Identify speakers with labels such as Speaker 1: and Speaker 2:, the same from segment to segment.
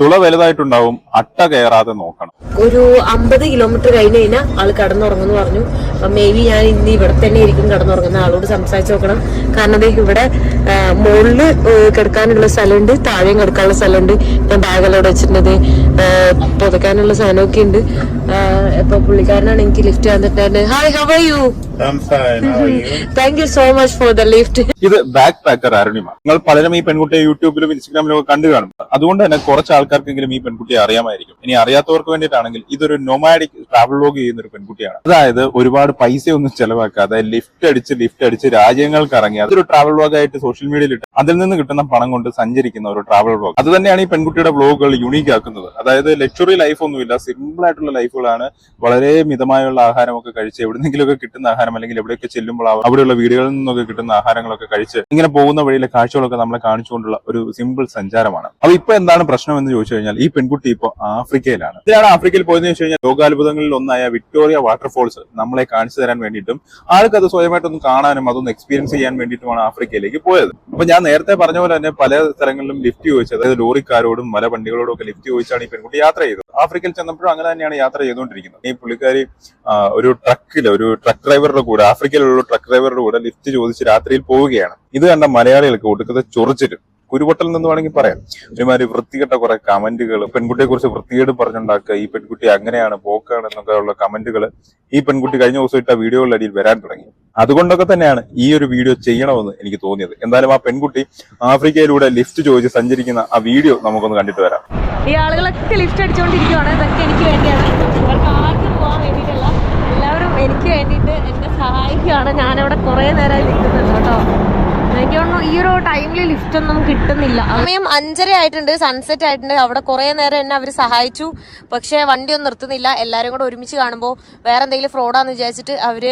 Speaker 1: തുള വലുതായിട്ടുണ്ടാവും അട്ട കയറാതെ നോക്കണം.
Speaker 2: ഒരു അമ്പത് കിലോമീറ്റർ കഴിഞ്ഞ് കഴിഞ്ഞാൽ ആൾ കടന്നുറങ്ങുന്നു പറഞ്ഞു. മേ ബി ഞാൻ ഇന്ന് ഇവിടെ തന്നെ ആയിരിക്കും കടന്നുറങ്ങുന്ന ആളോട് സംസാരിച്ചു നോക്കണം. കാരണം ദേ ഇവിടെ മുകളിൽ കിടക്കാനുള്ള സ്ഥലമുണ്ട് താഴെയും കിടക്കാനുള്ള സ്ഥലമുണ്ട്. ഞാൻ ബാഗെല്ലാം വെച്ചിട്ടുണ്ട് പുതക്കാനുള്ള സാധനമൊക്കെ ഉണ്ട്. ഇപ്പൊ പുള്ളിക്കാരനാണ് എനിക്ക് ലിഫ്റ്റ് തന്നിട്ടുണ്ട് hi how are you
Speaker 3: I'm fine. How are you?
Speaker 2: Thank you so much for the lift
Speaker 1: ഇത് ബാക്ക് പാക്കർ അരുണിമ. നിങ്ങൾ പലരും ഈ പെൺകുട്ടിയെ യൂട്യൂബിലും ഇൻസ്റ്റാഗ്രാമിലും ഒക്കെ കണ്ടു കാണും. അതുകൊണ്ട് തന്നെ കുറച്ച് ആൾക്കാർക്കെങ്കിലും ഈ പെൺകുട്ടിയെ അറിയാമായിരിക്കും. ഇനി അറിയാത്തവർക്ക് വേണ്ടിയിട്ടാണെങ്കിൽ ഇതൊരു നൊമാഡിക് ട്രാവൽ ലോഗ് ചെയ്യുന്ന ഒരു പെൺകുട്ടിയാണ്. അതായത് ഒരുപാട് പൈസയൊന്നും ചെലവാക്കാതെ ലിഫ്റ്റ് അടിച്ച് ലിഫ്റ്റ് അടിച്ച് രാജ്യങ്ങൾക്ക് ഇറങ്ങി അതൊരു ട്രാവൽ വ്ലോഗ് ആയിട്ട് സോഷ്യൽ മീഡിയയിൽ ഇട്ട് അതിൽ നിന്ന് കിട്ടുന്ന പണം കൊണ്ട് സഞ്ചരിക്കുന്ന ഒരു ട്രാവൽ വ്ലോഗ് അത് തന്നെയാണ് ഈ പെൺകുട്ടിയുടെ വ്ലോഗുകൾ യുണീക്ക് ആക്കുന്നത്. അതായത് ലക്ഷറി ലൈഫ് ഒന്നുമില്ല സിമ്പിൾ ആയിട്ടുള്ള ലൈഫുകളാണ് വളരെ മിതമായുള്ള ആഹാരമൊക്കെ കഴിച്ച് എവിടെന്നെങ്കിലുമൊക്കെ കിട്ടുന്ന ആഹാരം അല്ലെങ്കിൽ എവിടെയൊക്കെ ചെല്ലുമ്പോൾ അവ- അവിടെയുള്ള വീടുകളിൽ നിന്നൊക്കെ കിട്ടുന്ന ആഹാരങ്ങളൊക്കെ കഴിച്ച് ഇങ്ങനെ പോകുന്ന വഴിയിലെ കാഴ്ചകളൊക്കെ നമ്മളെ കാണിച്ചുകൊണ്ടുള്ള ഒരു സിമ്പിൾ സഞ്ചാരമാണ്. അപ്പൊ ഇപ്പൊ എന്താണ് പ്രശ്നം എന്ന് ചോദിച്ചു കഴിഞ്ഞാൽ ഈ പെൺകുട്ടി ഇപ്പൊ ആഫ്രിക്കയിലാണ്. ഇതിലാണ് ആഫ്രിക്കയിൽ പോയതെന്ന് വെച്ച് കഴിഞ്ഞാൽ ലോകാത്ഭുതങ്ങളിൽ ഒന്നായ വിക്ടോറിയ വാട്ടർഫോൾസ് നമ്മളെ കാണിച്ചു തരാൻ വേണ്ടിയിട്ടും ആൾക്കത് സ്വയമായിട്ടൊന്ന് കാണാനും അതൊന്ന് എക്സ്പീരിയൻസ് ചെയ്യാൻ വേണ്ടിയിട്ടുമാണ് ആഫ്രിക്കയിലേക്ക് പോയത്. അപ്പൊ ഞാൻ നേരത്തെ പറഞ്ഞ പോലെ തന്നെ പല സ്ഥലങ്ങളിലും ലിഫ്റ്റ് ചോദിച്ചത്. അതായത് ലോറിക്കാരോടും മല വണ്ടികളോടും ഒക്കെ ലിഫ്റ്റ് ചോദിച്ചാണ് ഈ പെൺകുട്ടി യാത്ര ചെയ്തത്. ആഫ്രിക്കയിൽ ചെന്നപ്പോഴും അങ്ങനെ തന്നെയാണ് യാത്ര ചെയ്തുകൊണ്ടിരിക്കുന്നത്. ഈ പുള്ളിക്കാരി ഒരു ട്രക്കിൽ ഒരു ട്രക്ക് ഡ്രൈവറുടെ കൂടെ ആഫ്രിക്കയിലുള്ള ട്രക്ക് ഡ്രൈവറുടെ കൂടെ ലിഫ്റ്റ് ചോദിച്ച് രാത്രിയിൽ പോവുകയാണ്. ഇത് കണ്ട മലയാളികൾക്ക് ഒടുക്കത്തെ ചൊറിച്ചിട്ട് കുരുപൊട്ടൽ എന്ന് വേണമെങ്കിൽ പറയാം. ഒരുമാതിരി വൃത്തികെട്ട കുറെ കമന്റുകൾ പെൺകുട്ടിയെ കുറിച്ച് വൃത്തികേട് പറഞ്ഞുണ്ടാക്കുക ഈ പെൺകുട്ടി അങ്ങനെയാണ് പോക്കാണ് എന്നൊക്കെ ഉള്ള കമന്റുകൾ ഈ പെൺകുട്ടി കഴിഞ്ഞ ദിവസം ഇട്ട വീഡിയോകളുടെ അടിയിൽ വരാൻ തുടങ്ങി. അതുകൊണ്ടൊക്കെ തന്നെയാണ് ഈ ഒരു വീഡിയോ ചെയ്യണമെന്ന് എനിക്ക് തോന്നിയത്. എന്തായാലും ആ പെൺകുട്ടി ആഫ്രിക്കയിലൂടെ ലിഫ്റ്റ് ചോദിച്ച് സഞ്ചരിക്കുന്ന ആ വീഡിയോ നമുക്കൊന്ന് കണ്ടിട്ട് വരാം.
Speaker 2: ഈ ആളുകളൊക്കെ ലിഫ്റ്റ് അടിച്ചുകൊണ്ടിരിക്കുവാണ്. ഇതൊക്കെ എനിക്ക് വേണ്ടിയാണ്. എനിക്ക് വേണ്ടിയിട്ട് എന്നെ സഹായിക്കുകയാണ്. ഞാനവിടെ കുറേ നേരമായി നിൽക്കുന്നുണ്ട് കേട്ടോ. എനിക്ക് തോന്നുന്നു ഈ ഒരു ടൈമിൽ ലിഫ്റ്റ് ഒന്നും കിട്ടുന്നില്ല. സമയം അഞ്ചര ആയിട്ടുണ്ട് സൺസെറ്റ് ആയിട്ടുണ്ട്. അവിടെ കുറേ നേരം എന്നെ അവർ സഹായിച്ചു. പക്ഷേ വണ്ടി ഒന്നും നിർത്തുന്നില്ല. എല്ലാവരും കൂടെ ഒരുമിച്ച് കാണുമ്പോൾ വേറെ എന്തെങ്കിലും ഫ്രോഡാന്ന് വിചാരിച്ചിട്ട് അവർ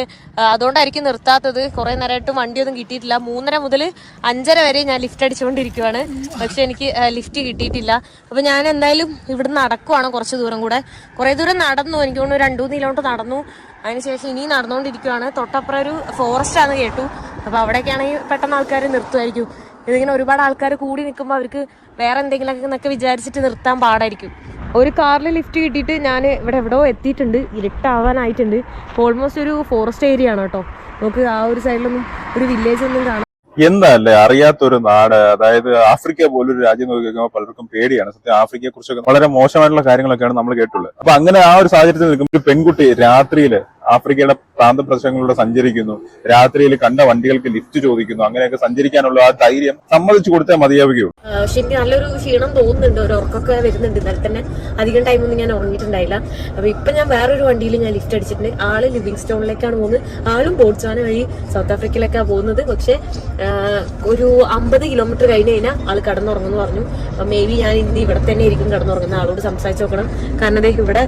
Speaker 2: അതുകൊണ്ടായിരിക്കും നിർത്താത്തത്. കുറേ നേരമായിട്ടും വണ്ടിയൊന്നും കിട്ടിയിട്ടില്ല. മൂന്നര മുതൽ അഞ്ചര വരെ ഞാൻ ലിഫ്റ്റ് അടിച്ചുകൊണ്ടിരിക്കുവാണ്. പക്ഷെ എനിക്ക് ലിഫ്റ്റ് കിട്ടിയിട്ടില്ല. അപ്പോൾ ഞാൻ എന്തായാലും ഇവിടുന്ന് നടക്കുവാണ് കുറച്ച് ദൂരം കൂടെ. കുറേ ദൂരം നടന്നു. എനിക്ക് തോന്നുന്നു രണ്ട് മൂന്ന് കിലോമീറ്റർ നടന്നു. അതിനുശേഷം ഇനി നടന്നുകൊണ്ടിരിക്കുവാണ്. തൊട്ടപ്പുറം ഒരു ഫോറസ്റ്റ് ആണെന്ന് കേട്ടു. അപ്പോൾ അവിടേക്കാണെങ്കിൽ പെട്ടെന്ന് ആൾക്കാർ നിർത്തുമായിരിക്കും. ഇതിങ്ങനെ ഒരുപാട് ആൾക്കാർ കൂടി നിൽക്കുമ്പോൾ അവർക്ക് വേറെ എന്തെങ്കിലുമൊക്കെ എന്നൊക്കെ വിചാരിച്ചിട്ട് നിർത്താൻ പാടായിരിക്കും. ഒരു കാറിൽ ലിഫ്റ്റ് കിട്ടിയിട്ട് ഞാൻ ഇവിടെ എവിടെയോ എത്തിയിട്ടുണ്ട്. ഇരുട്ടാവാനായിട്ടുണ്ട്. ഓൾമോസ്റ്റ് ഒരു ഫോറസ്റ്റ് ഏരിയ ആണ് കേട്ടോ. നമുക്ക് ആ ഒരു സൈഡിലൊന്നും ഒരു വില്ലേജ് ഒന്നും കാണാം
Speaker 1: എന്നല്ലേ അറിയാത്തൊരു നാട്. അതായത് ആഫ്രിക്ക പോലൊരു രാജ്യം നോക്കി കഴിയുമ്പോൾ പലർക്കും പേടിയാണ്. സത്യം ആഫ്രിക്കയെ കുറിച്ചൊക്കെ വളരെ മോശമായിട്ടുള്ള കാര്യങ്ങളൊക്കെയാണ് നമ്മൾ കേട്ടുള്ളത്. അപ്പൊ അങ്ങനെ ആ ഒരു സാഹചര്യത്തിൽ നിൽക്കുമ്പോൾ ഒരു പെൺകുട്ടി രാത്രിയിൽ ആഫ്രിക്കയുടെ പ്രാന്തപ്രദേശങ്ങളിലൂടെ സഞ്ചരിക്കുന്നു. രാത്രിയിൽ കണ്ട വണ്ടികൾക്ക് ലിഫ്റ്റ് ചോദിക്കുന്നു. അങ്ങനെയൊക്കെ സഞ്ചരിക്കാനുള്ള ആ ധൈര്യം സമ്മതിച്ചു കൊടുത്താൽ മതിയാവുകയുള്ളൂ.
Speaker 2: ശരി നല്ലൊരു ക്ഷീണം തോന്നുന്നുണ്ട്. ഒരു ഉറക്കൊക്കെ വരുന്നുണ്ട്. ഇന്നലെ തന്നെ അധികം ടൈമൊന്നും ഞാൻ ഉറങ്ങിയിട്ടുണ്ടായില്ല. അപ്പൊ ഇപ്പൊ ഞാൻ വേറൊരു വണ്ടിയിൽ ഞാൻ ലിഫ്റ്റ് അടിച്ചിട്ടുണ്ട്. ആൾ ലിവിങ് സ്റ്റോണിലേക്കാണ് പോകുന്നത്. ആളും ബോട്ട്സ്വാന വഴി സൗത്ത് ആഫ്രിക്കയിലേക്കാണ് പോകുന്നത്. പക്ഷെ ഒരു അമ്പത് കിലോമീറ്റർ കഴിഞ്ഞ് കഴിഞ്ഞാൽ ആൾ കടന്നുറങ്ങുന്നു പറഞ്ഞു. മേ ബി ഞാൻ ഇന്ന് ഇവിടെ തന്നെ ആയിരിക്കും കടന്നുറങ്ങുന്ന ആളോട് സംസാരിച്ചു നോക്കണം. കാരണം ഇവിടെ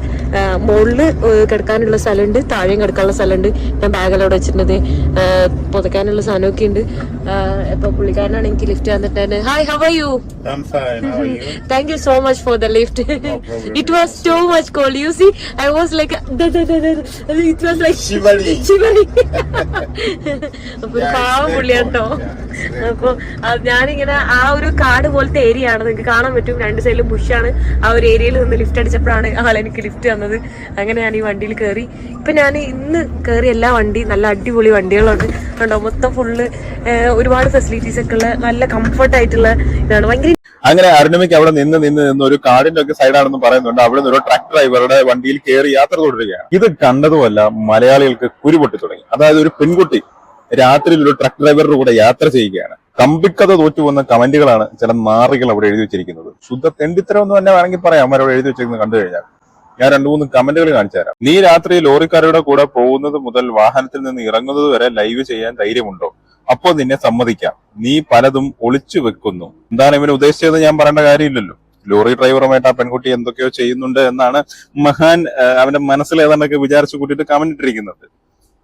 Speaker 2: മുകളിൽ കിടക്കാനുള്ള സ്ഥലമുണ്ട്. താഴെയും കിടക്കാനുള്ള സ്ഥലമുണ്ട്. ഞാൻ ബാഗെല്ലാം അവിടെ വെച്ചിട്ടുണ്ട്. പുതക്കാനുള്ള സാധനമൊക്കെ ഉണ്ട്. ഇപ്പൊ പുള്ളിക്കാരനാണ് എനിക്ക് ലിഫ്റ്റ് തന്നിട്ട് hi how are you
Speaker 3: thank you so much for
Speaker 2: the lift it was so much lift. You see I was like it
Speaker 3: was
Speaker 2: like. അപ്പൊ ഒരു പാവം
Speaker 3: പുള്ളിയാട്ടോ
Speaker 2: അപ്പൊ ഞാനിങ്ങനെ ആ ഒരു കാട് പോലത്തെ ഏരിയ ആണ്. നിങ്ങൾക്ക് കാണാൻ പറ്റും. രണ്ട് സൈഡിലും ബുഷാണ് ആ ഒരു ഏരിയയിൽ നിന്ന് ലിഫ്റ്റ് അടിച്ചപ്പോഴാണ് ആൾ എനിക്ക് ലിഫ്റ്റ് തന്നത്. അങ്ങനെ ഞാൻ ഈ വണ്ടിയിൽ കയറി. ഇപ്പൊ ഞാൻ ഇന്ന് കയറിയ എല്ലാ വണ്ടി നല്ല അടിപൊളി വണ്ടികളുണ്ട്. കണ്ടോ മൊത്തം ഫുള്ള് ഒരുപാട് ഫെസിലിറ്റീസ് ഒക്കെ ഉള്ള നല്ല കംഫർട്ട് ആയിട്ടുള്ള ഇതാണ്. ഭയങ്കര
Speaker 1: അങ്ങനെ അരുണമിക്ക് അവിടെ നിന്ന് നിന്ന് നിന്ന് ഒരു കാടിന്റെ ഒക്കെ സൈഡാണെന്ന് പറയുന്നുണ്ട്. അവിടെ നിന്ന് ഒരു ട്രക്ക് ഡ്രൈവറുടെ വണ്ടിയിൽ കയറി യാത്ര തുടരുകയാണ്. ഇത് കണ്ടതുമല്ല മലയാളികൾക്ക് കുരുപൊട്ടി തുടങ്ങി. അതായത് ഒരു പെൺകുട്ടി രാത്രിയിൽ ഒരു ട്രക്ക് ഡ്രൈവറുടെ കൂടെ യാത്ര ചെയ്യുകയാണ്. കമ്പിക്കഥ തോറ്റുപോകുന്ന കമന്റുകളാണ് ചില നാറികൾ അവിടെ എഴുതി വെച്ചിരിക്കുന്നത്. ശുദ്ധ തെണ്ടിത്തരം എന്ന് തന്നെ വേണമെങ്കിൽ പറയാം. അവരവിടെ എഴുതി വെച്ചിരിക്കുന്നത് കണ്ടു കഴിഞ്ഞാൽ. ഞാൻ രണ്ടു മൂന്ന് കമന്റുകൾ കാണിച്ചു തരാം. നീ രാത്രി ലോറിക്കാരുടെ കൂടെ പോകുന്നത് മുതൽ വാഹനത്തിൽ നിന്ന് ഇറങ്ങുന്നത് വരെ ലൈവ് ചെയ്യാൻ ധൈര്യമുണ്ടോ? അപ്പോൾ നിന്നെ സമ്മതിക്കാം. നീ പലതും ഒളിച്ചു വെക്കുന്നു. എന്താണ് ഇവന് ഉദ്ദേശിച്ചത് ഞാൻ പറയേണ്ട കാര്യമില്ലല്ലോ. ലോറി ഡ്രൈവറുമായിട്ട് ആ പെൺകുട്ടി എന്തൊക്കെയോ ചെയ്യുന്നുണ്ട് എന്നാണ് മഹാൻ അവന്റെ മനസ്സിൽ ഏതാണ്ടൊക്കെ വിചാരിച്ചു കൂട്ടിയിട്ട് കമന്റ് ഇട്ടിരിക്കുന്നത്.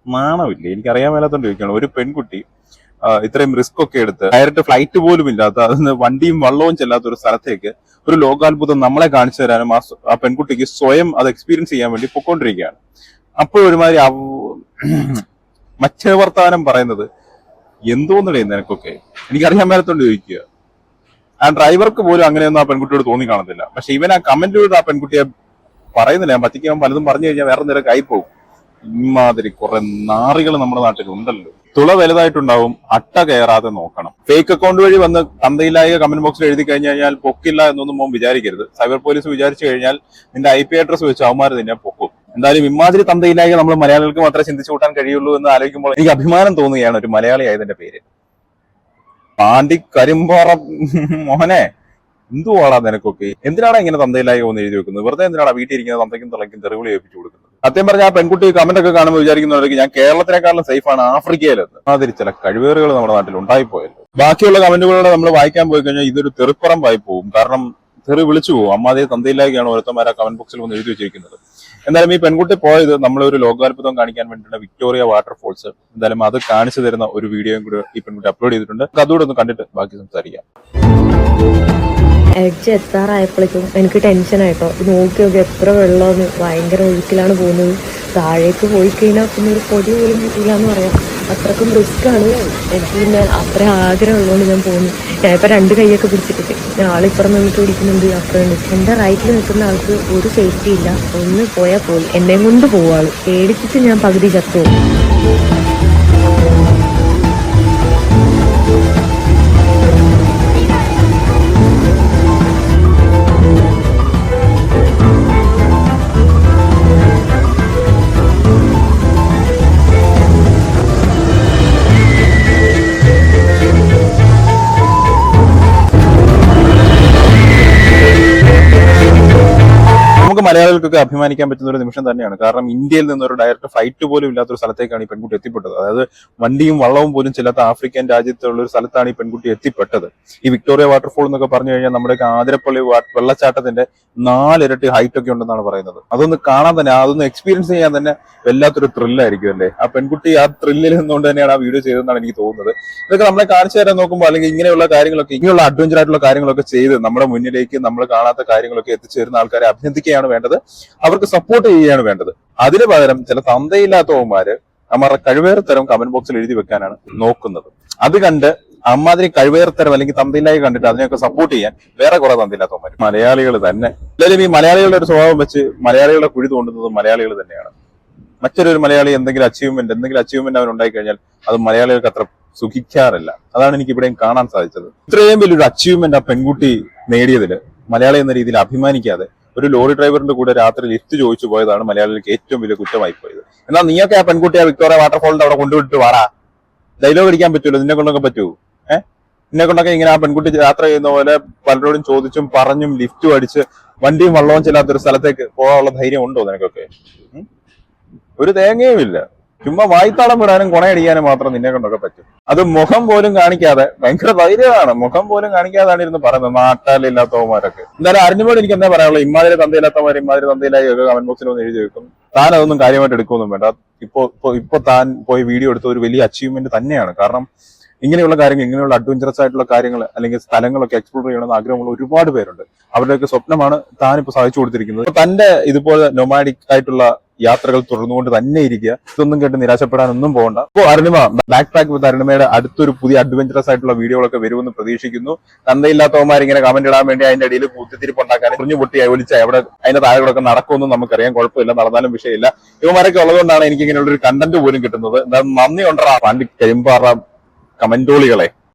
Speaker 1: നാണമില്ലേ? എനിക്കറിയാൻ മേലാത്തോണ്ട് ചോദിക്കണം ഒരു പെൺകുട്ടി ഇത്രയും റിസ്ക് ഒക്കെ എടുത്ത് ഡയറക്റ്റ് ഫ്ലൈറ്റ് പോലും ഇല്ലാത്ത അതിന് വണ്ടിയും വള്ളവും ചെല്ലാത്ത ഒരു സ്ഥലത്തേക്ക് ഒരു ലോകാത്ഭുതം നമ്മളെ കാണിച്ചു തരാനും ആ പെൺകുട്ടിക്ക് സ്വയം അത് എക്സ്പീരിയൻസ് ചെയ്യാൻ വേണ്ടി പൊക്കോണ്ടിരിക്കുകയാണ് അവ- മറ്റേ വർത്താനം പറയുന്നത് എന്തോന്നിടേ നിനക്കൊക്കെ? എനിക്കറിയാൻ മേലത്തോണ്ട് ചോദിക്കുക. ആ ഡ്രൈവർക്ക് പോലും അങ്ങനെയൊന്നും ആ പെൺകുട്ടിയോട് തോന്നി കാണത്തില്ല. പക്ഷെ ഇവൻ ആ കമന്റിലൂടെ ആ പെൺകുട്ടിയെ പറയുന്നില്ല. പറ്റിക്കാൻ പലതും പറഞ്ഞു കഴിഞ്ഞാൽ വേറെ നിരക്കായി പോകും ഇമാതിരി കുറെ നാറികൾ നമ്മുടെ നാട്ടിൽ ഉണ്ടല്ലോ തുള വലുതായിട്ടുണ്ടാവും അട്ട കയറാതെ നോക്കണം. ഫേക്ക് അക്കൗണ്ട് വഴി വന്ന് തന്തയിലായ കമന്റ് ബോക്സിൽ എഴുതി കഴിഞ്ഞു കഴിഞ്ഞാൽ പൊക്കില്ല എന്നൊന്നും മോൻ വിചാരിക്കരുത്. സൈബർ പോലീസ് വിചാരിച്ചു കഴിഞ്ഞാൽ നിന്റെ ഐ പി അഡ്രസ് വെച്ച് അവന്മാർ തന്നെ പൊക്കും. എന്തായാലും ഇമാതിരി തന്തയിലായ നമ്മൾ മലയാളികൾക്ക് മാത്രമേ ചിന്തിച്ചു കൂട്ടാൻ കഴിയുള്ളൂ എന്ന് ആലോചിക്കുമ്പോൾ എനിക്ക് അഭിമാനം തോന്നുകയാണ് ഒരു മലയാളി ആയതിന്റെ പേര്. പാണ്ടി കരിമ്പാറ മോനെ എന്തുവാടാ നിനക്കൊക്കെ? എന്തിനാണ് ഇങ്ങനെ തന്തയിലായി ഒന്ന് എഴുതി വെക്കുന്നത്? വെറുതെ എന്തിനാണ് വീട്ടിൽ ഇരിക്കുന്ന തന്തയ്ക്കും തളയ്ക്കും തെറിവിളി ഏൽപ്പിച്ചു കൊടുക്കുന്നത്. സത്യം പറഞ്ഞാൽ ആ പെൺകുട്ടി കമന്റ് ഒക്കെ കാണുമ്പോൾ വിചാരിക്കുന്നവർക്ക് ഞാൻ കേരളത്തിനേക്കാളും സേഫ് ആണ് ആഫ്രിക്കയിലെന്ന് അതിൽ ചില കഴിവേറുകൾ നമ്മുടെ നാട്ടിൽ ഉണ്ടായിപ്പോയല്ലോ. ബാക്കിയുള്ള കമന്റുകളോടെ നമ്മൾ വായിക്കാൻ പോയി കഴിഞ്ഞാൽ ഇതൊരു തെറിപ്പറമ്പായി പോകും കാരണം തെറി വിളിച്ചു പോകും അമ്മാതെ തന്തയിലായിക്കാണ് ഓരോരുത്തന്മാർ ആ കമന്റ് ബോക്സിൽ ഒന്ന് എഴുതി വെച്ചിരിക്കുന്നത്. എന്തായാലും ഈ പെൺകുട്ടി പോയത് നമ്മളൊരു ലോകാത്ഭുതം കാണിക്കാൻ വേണ്ടിയിട്ട് വിക്ടോറിയ വാട്ടർഫോൾസ് എന്തായാലും അത് കാണിച്ചു തരുന്ന ഒരു വീഡിയോയും കൂടി ഈ പെൺകുട്ടി അപ്ലോഡ് ചെയ്തിട്ടുണ്ട്. അതുകൂടെ ഒന്ന് കണ്ടിട്ട് ബാക്കി സംസാരിക്കാം.
Speaker 2: എഡ്ജ് എത്താറായപ്പോഴേക്കും എനിക്ക് ടെൻഷനായിട്ടോ നോക്കി നോക്കി എത്ര വെള്ളമാണ് ഭയങ്കര ഒഴുക്കിലാണ് പോകുന്നത്. താഴേക്ക് പോയി കഴിഞ്ഞാൽ പിന്നെ ഒരു പൊടി പോലും കിട്ടില്ല എന്ന് പറയാം. അത്രക്കും റിസ്ക്കാണ് എനിക്ക് പിന്നെ അത്ര ആഗ്രഹമുള്ളതുകൊണ്ട് ഞാൻ പോകുന്നു. ഞാനിപ്പോൾ രണ്ട് കൈയൊക്കെ പിടിച്ചിട്ടിട്ട്. ആളിപ്പുറം നിന്നിട്ട് പിടിക്കുന്നുണ്ട് അപ്പുറമുണ്ട് എന്റെ റൈറ്റിൽ നിൽക്കുന്ന ആൾക്ക് ഒരു സേഫ്റ്റി ഇല്ല. ഒന്ന് പോയാൽ പോയി. എന്നെ കൊണ്ട് പോവാൾ പേടിച്ചിട്ട് ഞാൻ പകുതി ചത്തു പോകും.
Speaker 1: മലയാളികൾക്കൊക്കെ അഭിമാനിക്കാൻ പറ്റുന്ന ഒരു നിമിഷം തന്നെയാണ്. കാരണം ഇന്ത്യയിൽ നിന്ന് ഒരു ഡയറക്റ്റ് ഫ്ലൈറ്റ് പോലും ഇല്ലാത്തൊരു സ്ഥലത്തേക്കാണ് ഈ പെൺകുട്ടി എത്തിപ്പെട്ടത്. അതായത് വണ്ടിയും വള്ളവും പോലും ചെല്ലാത്ത ആഫ്രിക്കൻ രാജ്യത്തുള്ള ഒരു സ്ഥലത്താണ് ഈ പെൺകുട്ടി എത്തിപ്പെട്ടത്. ഈ വിക്ടോറിയ വാട്ടർഫോൾ എന്നൊക്കെ പറഞ്ഞു കഴിഞ്ഞാൽ നമ്മുടെ ആതിരപ്പള്ളി വെള്ളച്ചാട്ടത്തിന്റെ നാലിരട്ടി ഹൈറ്റ് ഒക്കെ ഉണ്ടെന്നാണ് പറയുന്നത്. അതൊന്ന് കാണാൻ തന്നെ അതൊന്ന് എക്സ്പീരിയൻസ് ചെയ്യാൻ തന്നെ വല്ലാത്തൊരു ത്രില്ലായിരിക്കും അല്ലേ? ആ പെൺകുട്ടി ആ ത്രില്ലിൽ നിന്നുകൊണ്ട് തന്നെയാണ് ആ വീഡിയോ ചെയ്തതെന്നാണ് എനിക്ക് തോന്നുന്നത്. ഇതൊക്കെ നമ്മളെ കാണിച്ചു തരാൻ നോക്കുമ്പോൾ അല്ലെങ്കിൽ ഇങ്ങനെയുള്ള കാര്യങ്ങളൊക്കെ ഇങ്ങനെയുള്ള അഡ്വഞ്ചർ ആയിട്ടുള്ള കാര്യങ്ങളൊക്കെ ചെയ്ത് നമ്മുടെ മുന്നിലേക്ക് നമ്മൾ കാണാത്ത കാര്യങ്ങളൊക്കെ എത്തിച്ചേരുന്ന ആൾക്കാരെ അഭിനന്ദിക്കുകയാണ് വേണ്ടത്. അവർക്ക് സപ്പോർട്ട് ചെയ്യുകയാണ് വേണ്ടത്. അതിന് പകരം ചില തന്തയില്ലാത്തവന്മാര് അവരുടെ കഴിവേറത്തരം കമന്റ് ബോക്സിൽ എഴുതി വെക്കാനാണ് നോക്കുന്നത്. അത് കണ്ട് അമ്മാതിരി കഴിവേറത്തരം അല്ലെങ്കിൽ തന്തയില്ലായി കണ്ടിട്ട് അതിനെയൊക്കെ സപ്പോർട്ട് ചെയ്യാൻ വേറെ കുറെ തന്തയില്ലാത്തവന്മാർ മലയാളികൾ തന്നെ. എല്ലാവരും ഈ മലയാളികളുടെ ഒരു സ്വഭാവം വെച്ച് മലയാളികളുടെ കുഴി തോണ്ടുന്നത് മലയാളികൾ തന്നെയാണ്. മറ്റൊരു മലയാളി എന്തെങ്കിലും അച്ചീവ്മെന്റ് എന്തെങ്കിലും അച്ചീവ്മെന്റ് അവൻ ഉണ്ടായി കഴിഞ്ഞാൽ അത് മലയാളികൾക്ക് അത്ര സുഖിക്കാറില്ല. അതാണ് എനിക്ക് ഇവിടെയും കാണാൻ സാധിച്ചത്. ഇത്രയും വലിയൊരു അച്ചീവ്മെന്റ് ആ പെൺകുട്ടി നേടിയതിൽ മലയാളി എന്ന രീതിയിൽ അഭിമാനിക്കാതെ ഒരു ലോറി ഡ്രൈവറിന്റെ കൂടെ രാത്രി ലിഫ്റ്റ് ചോദിച്ചു പോയതാണ് മലയാളികൾക്ക് ഏറ്റവും വലിയ കുറ്റമായി പോയത്. എന്നാൽ നീയൊക്കെ ആ പെൺകുട്ടിയെ വിക്ടോറിയ വാട്ടർഫോളിന്റെ അവിടെ കൊണ്ടുവിട്ട് വാടാ? ഡയലോഗ് അടിക്കാൻ പറ്റുമല്ലോ? നിന്നെ കൊണ്ടൊക്കെ പറ്റൂ? ഏഹ് നിന്നെ കൊണ്ടൊക്കെ ഇങ്ങനെ ആ പെൺകുട്ടി യാത്ര ചെയ്യുന്ന പോലെ പലരോടും ചോദിച്ചും പറഞ്ഞും ലിഫ്റ്റും അടിച്ച് വണ്ടിയും വള്ളവും ചെല്ലാത്തൊരു സ്ഥലത്തേക്ക് പോകാനുള്ള ധൈര്യം ഉണ്ടോ നിനക്കൊക്കെ? ഒരു തേങ്ങയും ഇല്ല. ചുമ്മാ വായ്ത്താളം വിടാനും കൊണയടിക്കാനും മാത്രം നിന്നെ കൊണ്ടൊക്കെ പറ്റും. അത് മുഖം പോലും കാണിക്കാതെ ഭയങ്കര ധൈര്യമാണ്. മുഖം പോലും കാണിക്കാതാണ് ഇരുന്ന് പറയുന്നത് നാട്ടാലില്ലാത്തവന്മാരൊക്കെ എന്തായാലും അറിഞ്ഞുപോലെ എനിക്ക് എന്താ പറയാനുള്ളത്? ഇമാതിരി തന്തയില്ലാത്തവന്മാർ ഇമാതിരി തന്തയിലായി ഒക്കെ കമന്റ് ബോക്സിൽ ഒന്ന് എഴുതി വെക്കും. താൻ അതൊന്നും കാര്യമായിട്ട് എടുക്കൊന്നും വേണ്ട. ഇപ്പോ ഇപ്പൊ താൻ പോയി വീഡിയോ എടുത്ത ഒരു വലിയ അച്ചീവ്മെന്റ് തന്നെയാണ്. കാരണം ഇങ്ങനെയുള്ള കാര്യങ്ങൾ ഇങ്ങനെയുള്ള അഡ്വഞ്ചറസ് ആയിട്ടുള്ള കാര്യങ്ങൾ അല്ലെങ്കിൽ സ്ഥലങ്ങളൊക്കെ എക്സ്പ്ലോർ ചെയ്യണമെന്ന് ആഗ്രഹമുള്ള ഒരുപാട് പേരുണ്ട്. അവരുടെയൊക്കെ സ്വപ്നമാണ് ഇപ്പൊ സാധിച്ചു കൊടുത്തിരിക്കുന്നത്. അപ്പൊ തന്റെ ഇതുപോലെ നൊമാഡിക് ആയിട്ടുള്ള യാത്രകൾ തുടർന്നുകൊണ്ട് തന്നെ ഇരിക്കുക. ഇതൊന്നും കേട്ട് നിരാശപ്പെടാനൊന്നും പോകണ്ട. അപ്പോൾ അരുണിമ ബാക്ക് പാക്ക് വിത്ത് അരുണിമയുടെ അടുത്തൊരു പുതിയ അഡ്വഞ്ചറസ് ആയിട്ടുള്ള വീഡിയോകളൊക്കെ വരുമെന്ന് പ്രതീക്ഷിക്കുന്നു. തന്തയില്ലാത്തവന്മാർ ഇങ്ങനെ കമന്റ് ഇടാൻ വേണ്ടി അതിന്റെ ഇടയിൽ കുത്തിത്തിരിപ്പുണ്ടാക്കാൻ കുഞ്ഞു പൊട്ടി ഒലിച്ച എവിടെ അതിന്റെ താഴെകളൊക്കെ നടക്കുമെന്നും നമുക്കറിയാം. കുഴപ്പമില്ല നടന്നാലും വിഷയമില്ല. ഇവന്മാരൊക്കെ ഉള്ളതുകൊണ്ടാണ് എനിക്ക് ഇങ്ങനെയുള്ള ഒരു കണ്ടന്റ് പോലും കിട്ടുന്നത്. എന്താ നന്ദി ഉണ്ടാ പാണ്ടി കരിമ്പാറ കമന്റോളികളെ.